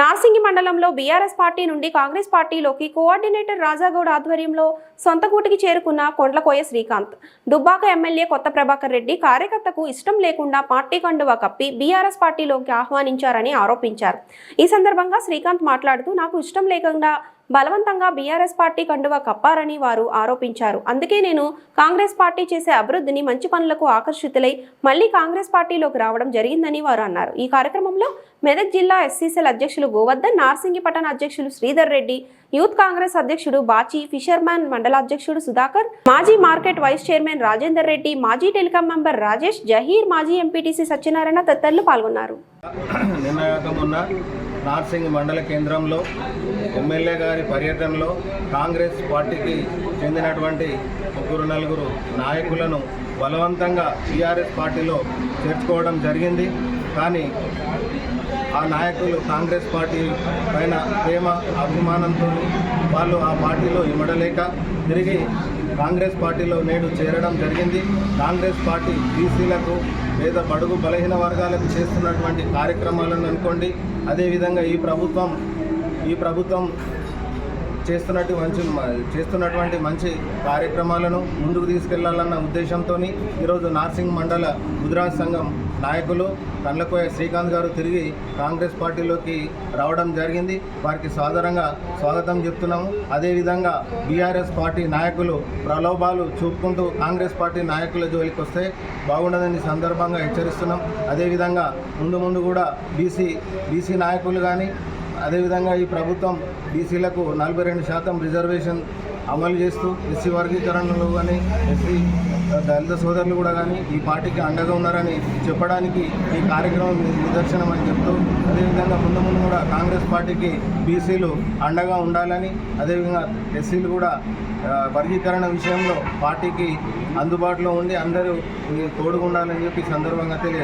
నార్సింగి మండలంలో BRS party నుండి కాంగ్రెస్ పార్టీలోకి కోఆర్డినేటర్ రాజాగౌడ్ ఆధ్వర్యంలో సొంత కూటికి చేరుకున్న కొండ్లకోయ శ్రీకాంత్. దుబ్బాక ఎమ్మెల్యే కొత్త ప్రభాకర్ రెడ్డి కార్యకర్తకు ఇష్టం లేకుండా పార్టీ కండువా కప్పి బీఆర్ఎస్ పార్టీలోకి ఆహ్వానించారని ఆరోపించారు. ఈ సందర్భంగా శ్రీకాంత్ మాట్లాడుతూ నాకు ఇష్టం లేకుండా బలవంతంగా బీఆర్ఎస్ పార్టీ కండువా కప్పారని వారు ఆరోపించారు. అందుకే నేను కాంగ్రెస్ పార్టీ చేసే అభివృద్ధిని మంచి పనులకు ఆకర్షితులై మళ్ళీ కాంగ్రెస్ పార్టీలోకి రావడం జరిగిందని వారు అన్నారు. ఈ కార్యక్రమంలో మెదక్ జిల్లా ఎస్సీసీల అధ్యక్షులు గోవర్ధన్ నార్సింగిపట్టణ అధ్యక్షులు శ్రీధర్ రెడ్డి యూత్ కాంగ్రెస్ అధ్యక్షుడు బాచి ఫిషర్మ్యాన్ మండల అధ్యక్షుడు సుధాకర్ మాజీ market vice chairman Rajender Reddy మాజీ టెలికాం మెంబర్ రాజేష్ జహీర్ మాజీ ఎంపీటీసీ సత్యనారాయణ తదితరులు పాల్గొన్నారు. నార్సింగ్ మండల కేంద్రంలో ఎమ్మెల్యే గారి పర్యటనలో కాంగ్రెస్ పార్టీకి చెందినటువంటి ముగ్గురు నలుగురు నాయకులను బలవంతంగా టీఆర్ఎస్ పార్టీలో చేర్చుకోవడం జరిగింది. కానీ ఆ నాయకులు కాంగ్రెస్ పార్టీ పైన ప్రేమ అభిమానంతో వాళ్ళు ఆ పార్టీలో ఇమడలేక తిరిగి కాంగ్రెస్ పార్టీలో నేడు చేరడం జరిగింది. కాంగ్రెస్ పార్టీ బీసీలకు లేదా బడుగు బలహీన వర్గాలకు చేస్తున్నటువంటి కార్యక్రమాలను అనుకోండి. అదేవిధంగా ఈ ప్రభుత్వం ఈ ప్రభుత్వం చేస్తున్నట్టు మంచి చేస్తున్నటువంటి మంచి కార్యక్రమాలను ముందుకు తీసుకెళ్ళాలన్న ఉద్దేశంతో ఈరోజు నార్సింగ్ మండల గుజరాత్ సంఘం నాయకులు కండ్లకోయ శ్రీకాంత్ గారు తిరిగి కాంగ్రెస్ పార్టీలోకి రావడం జరిగింది. వారికి సాధారణంగా స్వాగతం చెప్తున్నాము. అదేవిధంగా బీఆర్ఎస్ పార్టీ నాయకులు ప్రలోభాలు చూపుకుంటూ కాంగ్రెస్ పార్టీ నాయకుల జోలికి వస్తే బాగుండదని సందర్భంగా హెచ్చరిస్తున్నాం. అదేవిధంగా ముందు ముందు కూడా బీసీ బీసీ నాయకులు కానీ అదేవిధంగా ఈ ప్రభుత్వం బీసీలకు నలభై రెండు శాతం రిజర్వేషన్ అమలు చేస్తూ ఎస్సీ వర్గీకరణలో కానీ ఎస్సీ దళిత సోదరులు కూడా కానీ ఈ పార్టీకి అండగా ఉన్నారని చెప్పడానికి ఈ కార్యక్రమం నిదర్శనం అని చెప్తూ అదేవిధంగా ముందు ముందు కూడా కాంగ్రెస్ పార్టీకి బీసీలు అండగా ఉండాలని అదేవిధంగా ఎస్సీలు కూడా వర్గీకరణ విషయంలో పార్టీకి అందుబాటులో ఉండి అందరూ ఈ తోడుగా ఉండాలని చెప్పి సందర్భంగా తెలియదు